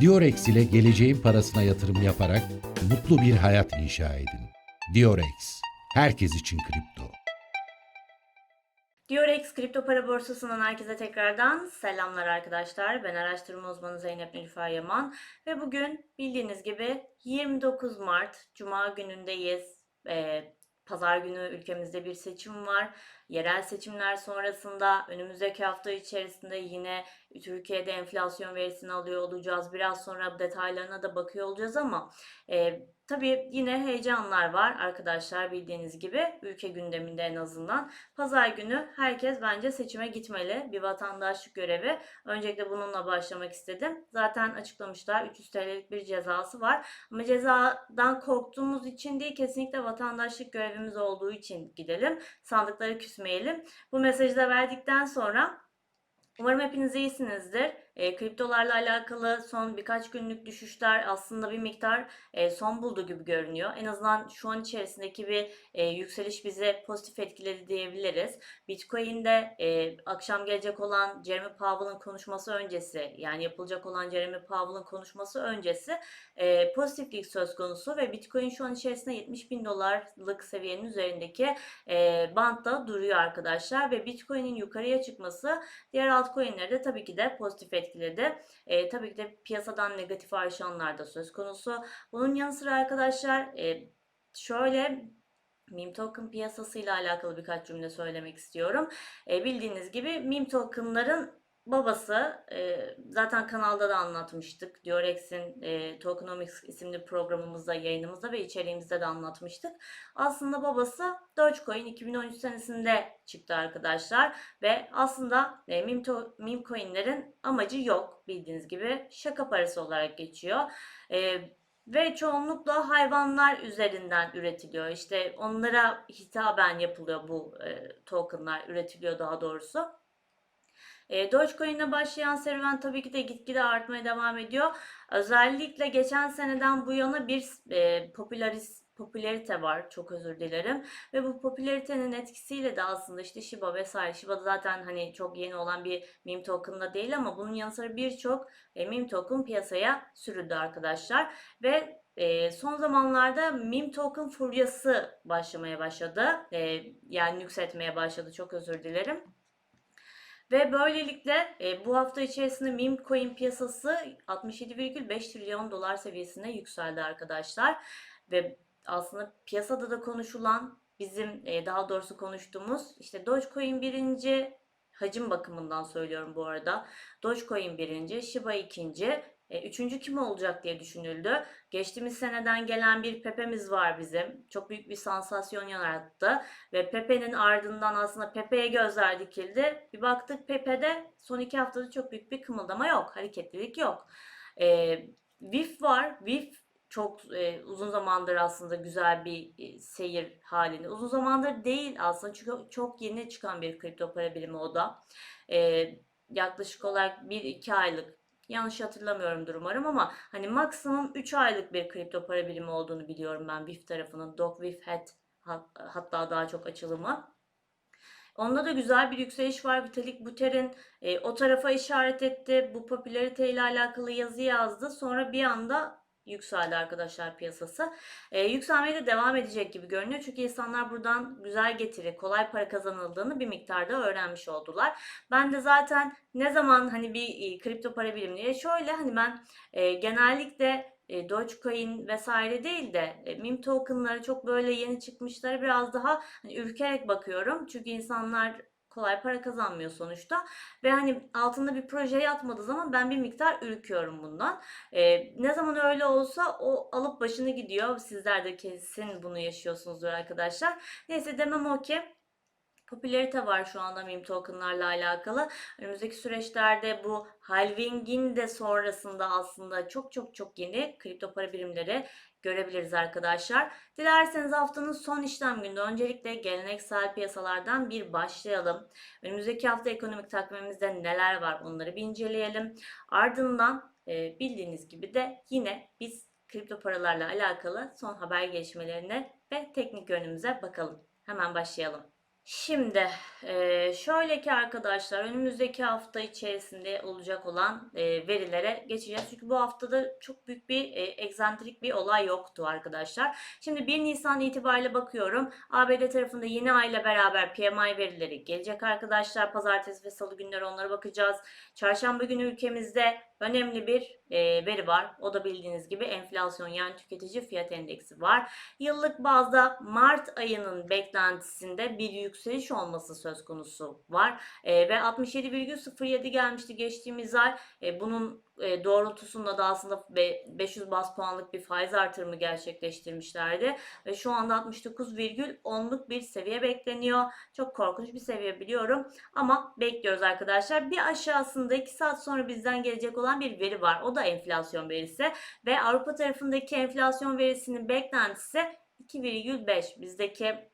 Diorex ile geleceğin parasına yatırım yaparak mutlu bir hayat inşa edin. Diorex, herkes için kripto. Diorex kripto para borsasından herkese tekrardan selamlar arkadaşlar. Ben araştırma uzmanı Zeynep Nilüfer Yaman ve bugün bildiğiniz gibi 29 Mart Cuma günündeyiz. Ee, Pazar günü ülkemizde bir seçim var. Yerel seçimler sonrasında önümüzdeki hafta içerisinde yine Türkiye'de enflasyon verisini alıyor olacağız. Biraz sonra detaylarına da bakıyor olacağız ama e, tabii yine heyecanlar var arkadaşlar bildiğiniz gibi ülke gündeminde en azından. Pazar günü herkes bence seçime gitmeli. Bir vatandaşlık görevi. Öncelikle bununla başlamak istedim. Zaten açıklamışlar 300 TL'lik bir cezası var. Ama cezadan korktuğumuz için değil kesinlikle vatandaşlık görevimiz olduğu için gidelim. Sandıkları küsmeyelim. Bu mesajı da verdikten sonra umarım hepiniz iyisinizdir. E, kriptolarla alakalı son birkaç günlük düşüşler aslında bir miktar e, son buldu gibi görünüyor. En azından şu an içerisindeki bir e, yükseliş bize pozitif etkiledi diyebiliriz. Bitcoin'de e, akşam gelecek olan Jeremy Powell'ın konuşması öncesi yani yapılacak olan Jeremy Powell'ın konuşması öncesi e, pozitiflik söz konusu ve Bitcoin şu an içerisinde 70 bin dolarlık seviyenin üzerindeki e, bantta duruyor arkadaşlar ve Bitcoin'in yukarıya çıkması diğer altcoin'leri de tabii ki de pozitif etkiledi. E, tabii ki de piyasadan negatif ayrışanlar da söz konusu. Bunun yanı sıra arkadaşlar e, şöyle meme token piyasasıyla alakalı birkaç cümle söylemek istiyorum. E, bildiğiniz gibi meme tokenların babası e, zaten kanalda da anlatmıştık. Diorex'in e, Tokenomics isimli programımızda, yayınımızda ve içeriğimizde de anlatmıştık. Aslında babası Dogecoin 2013 senesinde çıktı arkadaşlar ve aslında e, meme, coinlerin amacı yok bildiğiniz gibi şaka parası olarak geçiyor. E, ve çoğunlukla hayvanlar üzerinden üretiliyor. İşte onlara hitaben yapılıyor bu e, tokenlar, üretiliyor daha doğrusu. E, Dogecoin'le başlayan serüven tabii ki de gitgide artmaya devam ediyor. Özellikle geçen seneden bu yana bir e, popülaris popülarite var. Çok özür dilerim. Ve bu popülaritenin etkisiyle de aslında işte Shiba vesaire. Shiba da zaten hani çok yeni olan bir meme token da değil ama bunun yanı sıra birçok e, meme token piyasaya sürüldü arkadaşlar. Ve e, son zamanlarda meme token furyası başlamaya başladı. E, yani yükseltmeye başladı. Çok özür dilerim. Ve böylelikle e, bu hafta içerisinde meme coin piyasası 67,5 trilyon dolar seviyesine yükseldi arkadaşlar. Ve aslında piyasada da konuşulan bizim e, daha doğrusu konuştuğumuz işte Dogecoin birinci hacim bakımından söylüyorum bu arada. Dogecoin birinci, Shiba ikinci, e, üçüncü kim olacak diye düşünüldü. Geçtiğimiz seneden gelen bir Pepe'miz var bizim. Çok büyük bir sansasyon yarattı. Ve Pepe'nin ardından aslında Pepe'ye gözler dikildi. Bir baktık Pepe'de son iki haftada çok büyük bir kımıldama yok. Hareketlilik yok. E, VIF var. VIF çok e, uzun zamandır aslında güzel bir e, seyir halinde. Uzun zamandır değil aslında çünkü çok yeni çıkan bir kripto para birimi o da. E, yaklaşık olarak 1-2 aylık yanlış hatırlamıyorumdur umarım ama hani maksimum 3 aylık bir kripto para birimi olduğunu biliyorum ben VIF tarafının. Dog VIF Hat hatta daha çok açılımı. Onda da güzel bir yükseliş var. Vitalik Buterin e, o tarafa işaret etti. Bu popülarite ile alakalı yazı yazdı. Sonra bir anda yükseldi arkadaşlar piyasası. E, yükselmeye de devam edecek gibi görünüyor. Çünkü insanlar buradan güzel getiri, kolay para kazanıldığını bir miktarda öğrenmiş oldular. Ben de zaten ne zaman hani bir e, kripto para birimliğe şöyle hani ben e, genellikle e, Dogecoin vesaire değil de e, meme tokenları çok böyle yeni çıkmışları biraz daha hani ürkerek bakıyorum. Çünkü insanlar kolay para kazanmıyor sonuçta. Ve hani altında bir proje yatmadığı zaman ben bir miktar ürküyorum bundan. Ee, ne zaman öyle olsa o alıp başını gidiyor. Sizler de kesin bunu yaşıyorsunuzdur arkadaşlar. Neyse demem o ki popülarite var şu anda meme tokenlarla alakalı. Önümüzdeki süreçlerde bu halvingin de sonrasında aslında çok çok çok yeni kripto para birimleri görebiliriz arkadaşlar. Dilerseniz haftanın son işlem günü öncelikle geleneksel piyasalardan bir başlayalım. Önümüzdeki hafta ekonomik takvimimizde neler var onları bir inceleyelim. Ardından e, bildiğiniz gibi de yine biz kripto paralarla alakalı son haber gelişmelerine ve teknik yönümüze bakalım. Hemen başlayalım. Şimdi şöyle ki arkadaşlar önümüzdeki hafta içerisinde olacak olan verilere geçeceğiz. Çünkü bu haftada çok büyük bir eee, egzantrik bir olay yoktu arkadaşlar. Şimdi 1 Nisan itibariyle bakıyorum. ABD tarafında yeni ay ile beraber PMI verileri gelecek arkadaşlar. Pazartesi ve salı günleri onlara bakacağız. Çarşamba günü ülkemizde önemli bir eee, veri var. O da bildiğiniz gibi enflasyon yani tüketici fiyat endeksi var. Yıllık bazda Mart ayının beklentisinde bir yükseliş olması söz konusu var. E, ve 67,07 gelmişti geçtiğimiz ay. E, bunun e, doğrultusunda da aslında be- 500 bas puanlık bir faiz artırımı gerçekleştirmişlerdi. Ve şu anda 69,10'luk bir seviye bekleniyor. Çok korkunç bir seviye biliyorum. Ama bekliyoruz arkadaşlar. Bir aşağısında 2 saat sonra bizden gelecek olan bir veri var. O da enflasyon verisi. Ve Avrupa tarafındaki enflasyon verisinin beklentisi 2,5. Bizdeki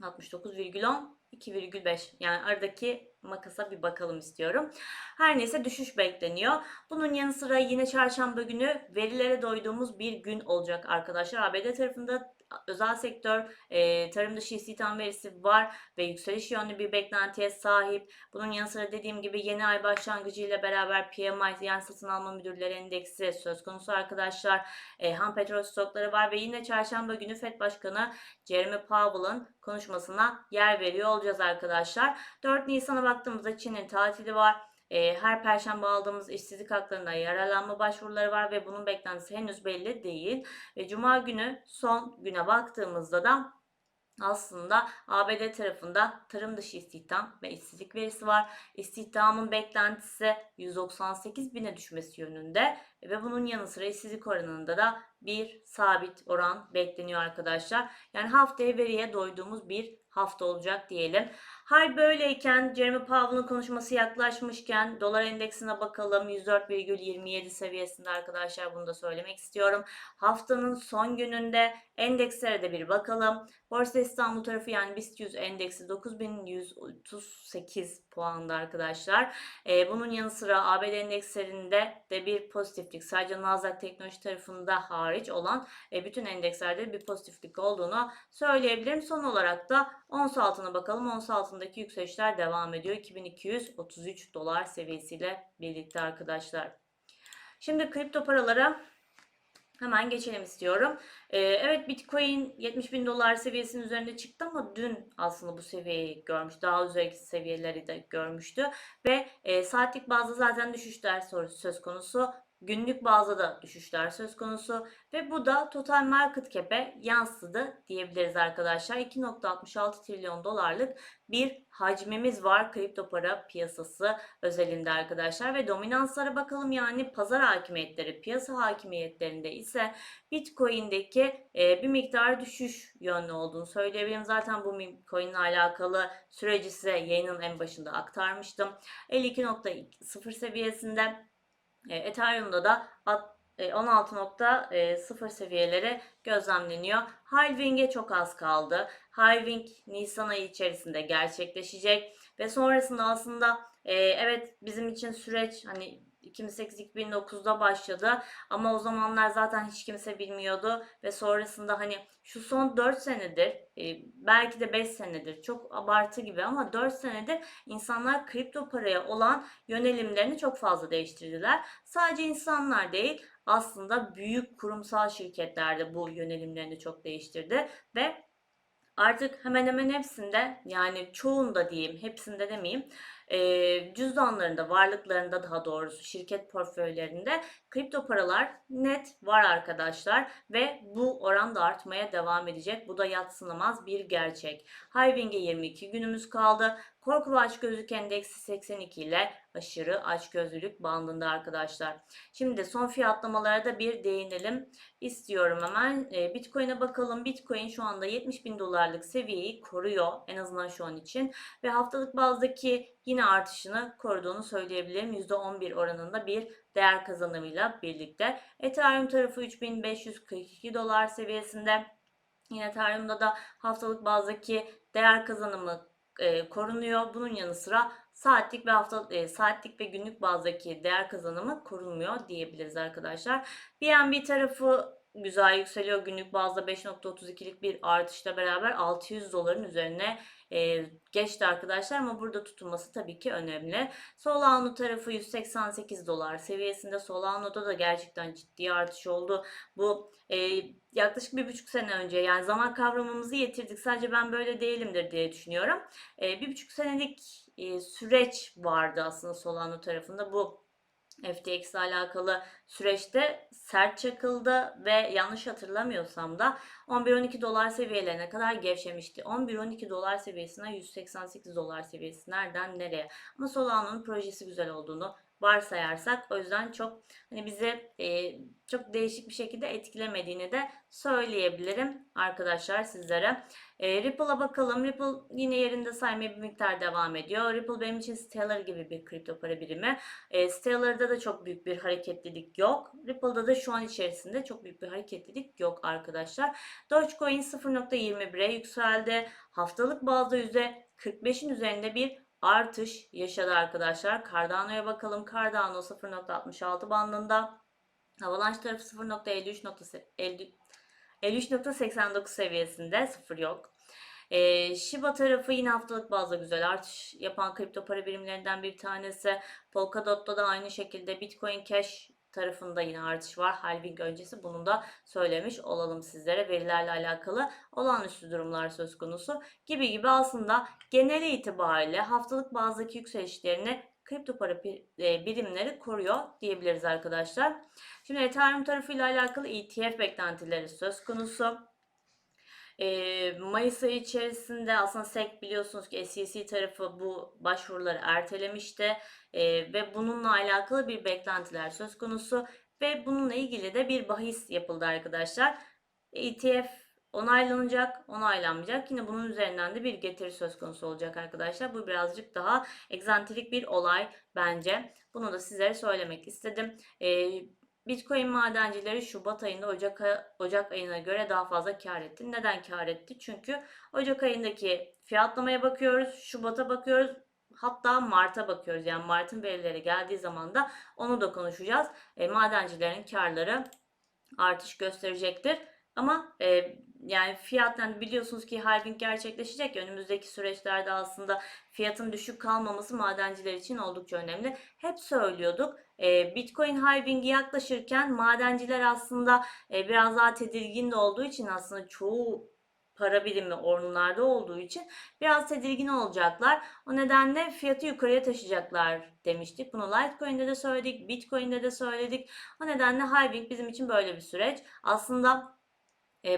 69,10 2,5 yani aradaki makasa bir bakalım istiyorum. Her neyse düşüş bekleniyor. Bunun yanı sıra yine çarşamba günü verilere doyduğumuz bir gün olacak arkadaşlar. ABD tarafında özel sektör e, tarım dışı istihdam verisi var ve yükseliş yönlü bir beklentiye sahip. Bunun yanı sıra dediğim gibi yeni ay başlangıcı ile beraber PMI yani satın alma müdürleri endeksi söz konusu arkadaşlar. E, ham petrol stokları var ve yine çarşamba günü FED Başkanı Jeremy Powell'ın konuşmasına yer veriyor olacağız arkadaşlar. 4 Nisan'a baktığımızda Çin'in tatili var. E, her perşembe aldığımız işsizlik haklarında yararlanma başvuruları var ve bunun beklentisi henüz belli değil. Ve Cuma günü son güne baktığımızda da aslında ABD tarafında tarım dışı istihdam ve işsizlik verisi var. İstihdamın beklentisi 198 bine düşmesi yönünde ve bunun yanı sıra işsizlik oranında da bir sabit oran bekleniyor arkadaşlar. Yani haftaya veriye doyduğumuz bir hafta olacak diyelim. Hal böyleyken Jeremy Powell'ın konuşması yaklaşmışken dolar endeksine bakalım 104,27 seviyesinde arkadaşlar bunu da söylemek istiyorum. Haftanın son gününde endekslere de bir bakalım. Borsa İstanbul tarafı yani BIST 100 endeksi 9138 puanda arkadaşlar. Ee, bunun yanı sıra ABD endekslerinde de bir pozitiflik sadece Nasdaq teknoloji tarafında hariç olan e, bütün endekslerde bir pozitiflik olduğunu söyleyebilirim. Son olarak da ons altına bakalım. Ons altındaki yükselişler devam ediyor. 2233 dolar seviyesiyle birlikte arkadaşlar. Şimdi kripto paralara Hemen geçelim istiyorum. Ee, evet Bitcoin 70 bin dolar seviyesinin üzerinde çıktı ama dün aslında bu seviyeyi görmüş. Daha üzerindeki seviyeleri de görmüştü. Ve e, saatlik bazda zaten düşüşler söz konusu. Günlük bazda da düşüşler söz konusu ve bu da total market cap'e yansıdı diyebiliriz arkadaşlar. 2.66 trilyon dolarlık bir hacmimiz var kripto para piyasası özelinde arkadaşlar ve dominanslara bakalım yani pazar hakimiyetleri piyasa hakimiyetlerinde ise Bitcoin'deki e, bir miktar düşüş yönlü olduğunu söyleyebilirim. Zaten bu Bitcoin ile alakalı süreci size yayının en başında aktarmıştım. 52.0 seviyesinde e, Ethereum'da da at- e, 16.0 seviyeleri gözlemleniyor. Halving'e çok az kaldı. Halving Nisan ayı içerisinde gerçekleşecek ve sonrasında aslında e, evet bizim için süreç hani 2008-2009'da başladı. Ama o zamanlar zaten hiç kimse bilmiyordu. Ve sonrasında hani şu son 4 senedir e, belki de 5 senedir çok abartı gibi ama 4 senedir insanlar kripto paraya olan yönelimlerini çok fazla değiştirdiler. Sadece insanlar değil aslında büyük kurumsal şirketler de bu yönelimlerini çok değiştirdi. Ve artık hemen hemen hepsinde yani çoğunda diyeyim hepsinde demeyeyim cüzdanlarında varlıklarında daha doğrusu şirket portföylerinde kripto paralar net var arkadaşlar ve bu oran da artmaya devam edecek. Bu da yatsınamaz bir gerçek. Halving'e 22 günümüz kaldı. Korku ve açgözlülük endeksi 82 ile aşırı açgözlülük bandında arkadaşlar. Şimdi son fiyatlamalara da bir değinelim istiyorum hemen. E, Bitcoin'e bakalım. Bitcoin şu anda 70 bin dolarlık seviyeyi koruyor en azından şu an için. Ve haftalık bazdaki yine artışını koruduğunu söyleyebilirim. %11 oranında bir değer kazanımıyla birlikte. Ethereum tarafı 3542 dolar seviyesinde. Yine Ethereum'da da haftalık bazdaki değer kazanımı e, korunuyor. Bunun yanı sıra saatlik ve hafta e, saatlik ve günlük bazdaki değer kazanımı korunmuyor diyebiliriz arkadaşlar. BNB tarafı güzel yükseliyor. Günlük bazda 5.32'lik bir artışla beraber 600 doların üzerine e, geçti arkadaşlar ama burada tutulması tabii ki önemli. Solano tarafı 188 dolar seviyesinde. Solano'da da gerçekten ciddi artış oldu. Bu e, yaklaşık bir buçuk sene önce yani zaman kavramımızı yitirdik. Sadece ben böyle değilimdir diye düşünüyorum. E, bir buçuk senelik e, süreç vardı aslında Solano tarafında. Bu FTX ile alakalı süreçte sert çakıldı ve yanlış hatırlamıyorsam da 11-12 dolar seviyelerine kadar gevşemişti. 11-12 dolar seviyesine 188 dolar seviyesi nereden nereye? Ama Solano'nun projesi güzel olduğunu varsayarsak o yüzden çok hani bizi e, çok değişik bir şekilde etkilemediğini de söyleyebilirim arkadaşlar sizlere. E, Ripple'a bakalım. Ripple yine yerinde saymaya bir miktar devam ediyor. Ripple benim için Stellar gibi bir kripto para birimi. E, Stellar'da da çok büyük bir hareketlilik yok. Ripple'da da şu an içerisinde çok büyük bir hareketlilik yok arkadaşlar. Dogecoin 0.21'e yükseldi. Haftalık bazda %45'in üzerinde bir artış yaşadı arkadaşlar. Cardano'ya bakalım. Cardano 0.66 bandında. Avalanche tarafı 0.53.50 53.89 seviyesinde sıfır yok. Ee, Shiba tarafı yine haftalık bazda güzel artış yapan kripto para birimlerinden bir tanesi. Polkadot'ta da aynı şekilde Bitcoin Cash tarafında yine artış var. Halving öncesi bunu da söylemiş olalım sizlere. Verilerle alakalı olağanüstü durumlar söz konusu gibi gibi aslında genel itibariyle haftalık bazdaki yükselişlerini kripto para e, birimleri koruyor diyebiliriz arkadaşlar. Şimdi Ethereum tarafıyla alakalı ETF beklentileri söz konusu. Mayıs ayı içerisinde aslında SEC biliyorsunuz ki SEC tarafı bu başvuruları ertelemişti ve bununla alakalı bir beklentiler söz konusu ve bununla ilgili de bir bahis yapıldı arkadaşlar. ETF onaylanacak, onaylanmayacak. Yine bunun üzerinden de bir getiri söz konusu olacak arkadaşlar. Bu birazcık daha egzantrik bir olay bence. Bunu da sizlere söylemek istedim. Ee, Bitcoin madencileri Şubat ayında Ocak, Ocak ayına göre daha fazla kar etti. Neden kar etti? Çünkü Ocak ayındaki fiyatlamaya bakıyoruz, Şubat'a bakıyoruz, hatta Mart'a bakıyoruz. Yani Mart'ın verileri geldiği zaman da onu da konuşacağız. E, madencilerin karları artış gösterecektir. Ama e, yani fiyattan biliyorsunuz ki halving gerçekleşecek ya önümüzdeki süreçlerde aslında fiyatın düşük kalmaması madenciler için oldukça önemli. Hep söylüyorduk. E, Bitcoin halvingi yaklaşırken madenciler aslında e, biraz daha tedirgin de olduğu için aslında çoğu para birimi onlarda olduğu için biraz tedirgin olacaklar. O nedenle fiyatı yukarıya taşıyacaklar demiştik. Bunu Litecoin'de de söyledik, Bitcoin'de de söyledik. O nedenle halving bizim için böyle bir süreç. Aslında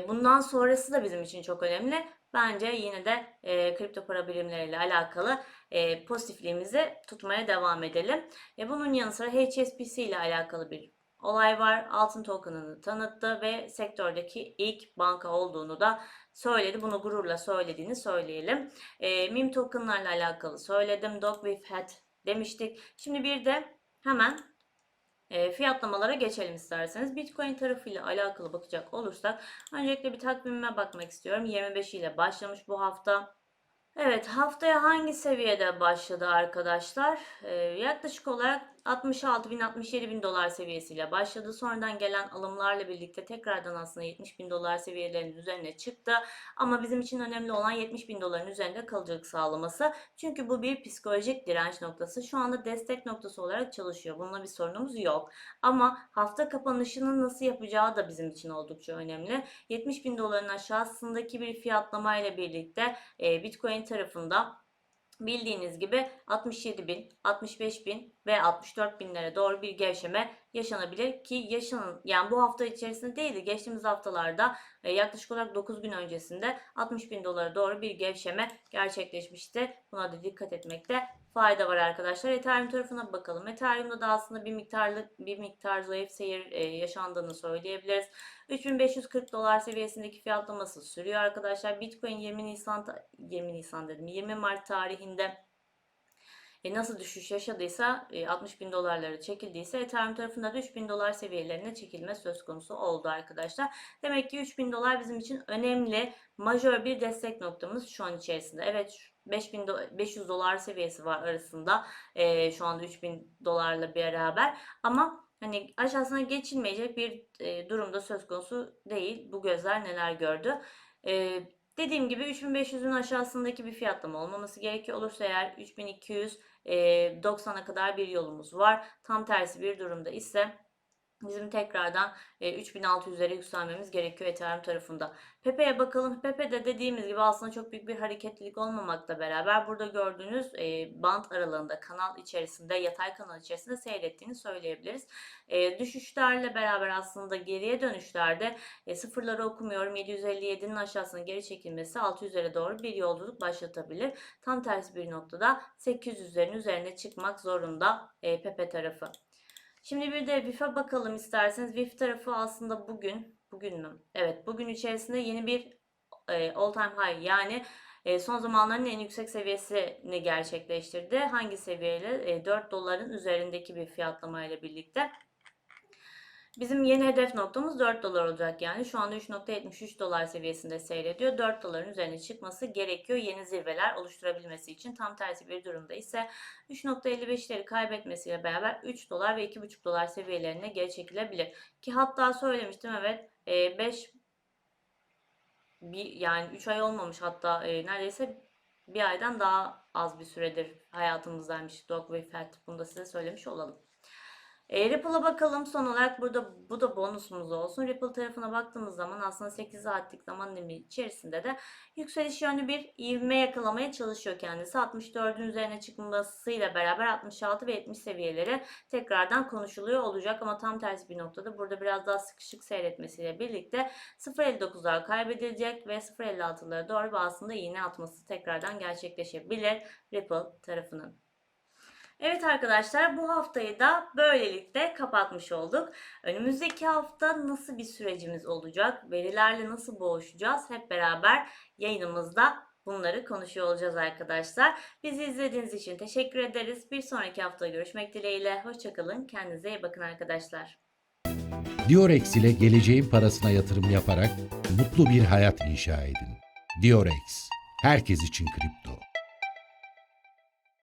bundan sonrası da bizim için çok önemli. Bence yine de e, kripto para birimleriyle alakalı e, pozitifliğimizi tutmaya devam edelim. E, bunun yanı sıra HSBC ile alakalı bir olay var. Altın token'ını tanıttı ve sektördeki ilk banka olduğunu da söyledi. Bunu gururla söylediğini söyleyelim. E, meme token'larla alakalı söyledim. Dog with hat demiştik. Şimdi bir de hemen e, fiyatlamalara geçelim isterseniz. Bitcoin tarafıyla alakalı bakacak olursak öncelikle bir takvimime bakmak istiyorum. 25 ile başlamış bu hafta. Evet haftaya hangi seviyede başladı arkadaşlar? Ee, yaklaşık olarak 66 bin 67 bin dolar seviyesiyle başladı. Sonradan gelen alımlarla birlikte tekrardan aslında 70 bin dolar seviyelerinin üzerine çıktı. Ama bizim için önemli olan 70 bin doların üzerinde kalıcılık sağlaması. Çünkü bu bir psikolojik direnç noktası. Şu anda destek noktası olarak çalışıyor. Bununla bir sorunumuz yok. Ama hafta kapanışını nasıl yapacağı da bizim için oldukça önemli. 70 bin doların aşağısındaki bir fiyatlamayla birlikte e, Bitcoin tarafında bildiğiniz gibi 67 bin, 65 bin ve 64 binlere doğru bir gevşeme yaşanabilir ki yaşanın yani bu hafta içerisinde değil de geçtiğimiz haftalarda e, yaklaşık olarak 9 gün öncesinde 60 bin dolara doğru bir gevşeme gerçekleşmişti. Buna da dikkat etmekte fayda var arkadaşlar. Ethereum tarafına bakalım. Ethereum'da da aslında bir miktarlık bir miktar zayıf seyir e, yaşandığını söyleyebiliriz. 3540 dolar seviyesindeki fiyatlaması sürüyor arkadaşlar. Bitcoin 20 Nisan 20 Nisan dedim. 20 Mart tarihinde e, nasıl düşüş yaşadıysa e, 60 bin dolarları çekildiyse Ethereum tarafında da 3 bin dolar seviyelerine çekilme söz konusu oldu arkadaşlar. Demek ki 3 bin dolar bizim için önemli majör bir destek noktamız şu an içerisinde. Evet 5000 do- 500 dolar seviyesi var arasında e, şu anda 3000 dolarla beraber ama hani aşağısına geçilmeyecek bir e, durumda söz konusu değil. Bu gözler neler gördü. E, dediğim gibi 3500'ün aşağısındaki bir fiyatlama olmaması gerekiyor. Olursa eğer 3290'a kadar bir yolumuz var. Tam tersi bir durumda ise bizim tekrardan e, 3600'lere yükselmemiz gerekiyor Ethereum tarafında. Pepe'ye bakalım. Pepe'de dediğimiz gibi aslında çok büyük bir hareketlilik olmamakla beraber burada gördüğünüz e, band aralığında kanal içerisinde yatay kanal içerisinde seyrettiğini söyleyebiliriz. E, düşüşlerle beraber aslında geriye dönüşlerde e, sıfırları okumuyorum 757'nin aşağısına geri çekilmesi 600'lere doğru bir yolculuk başlatabilir. Tam tersi bir noktada 800'lerin üzerine çıkmak zorunda Pepe tarafı. Şimdi bir de VIF'e bakalım isterseniz. VIF tarafı aslında bugün, bugün mü? Evet, bugün içerisinde yeni bir e, all time high yani e, son zamanların en yüksek seviyesini gerçekleştirdi. Hangi seviyeyle? E, 4 doların üzerindeki bir fiyatlama ile birlikte. Bizim yeni hedef noktamız 4 dolar olacak yani. Şu anda 3.73 dolar seviyesinde seyrediyor. 4 doların üzerine çıkması gerekiyor yeni zirveler oluşturabilmesi için. Tam tersi bir durumda ise 3.55'leri kaybetmesiyle beraber 3 dolar ve 2.5 dolar seviyelerine geri çekilebilir. Ki hatta söylemiştim evet 5 bir, yani 3 ay olmamış hatta e, neredeyse bir aydan daha az bir süredir hayatımızdaymış Dog ve Fat. Bunu da size söylemiş olalım. E, Ripple'a bakalım son olarak burada bu da bonusumuz olsun. Ripple tarafına baktığımız zaman aslında 8 saatlik zaman dilimi içerisinde de yükseliş yönlü bir ivme yakalamaya çalışıyor kendisi. 64'ün üzerine çıkmasıyla beraber 66 ve 70 seviyeleri tekrardan konuşuluyor olacak ama tam tersi bir noktada burada biraz daha sıkışık seyretmesiyle birlikte 0.59'lar kaybedilecek ve 0.56'lara doğru aslında iğne atması tekrardan gerçekleşebilir Ripple tarafının. Evet arkadaşlar bu haftayı da böylelikle kapatmış olduk. Önümüzdeki hafta nasıl bir sürecimiz olacak? Verilerle nasıl boğuşacağız? Hep beraber yayınımızda bunları konuşuyor olacağız arkadaşlar. Bizi izlediğiniz için teşekkür ederiz. Bir sonraki hafta görüşmek dileğiyle. Hoşçakalın. Kendinize iyi bakın arkadaşlar. Diorex ile geleceğin parasına yatırım yaparak mutlu bir hayat inşa edin. Diorex, herkes için kripto.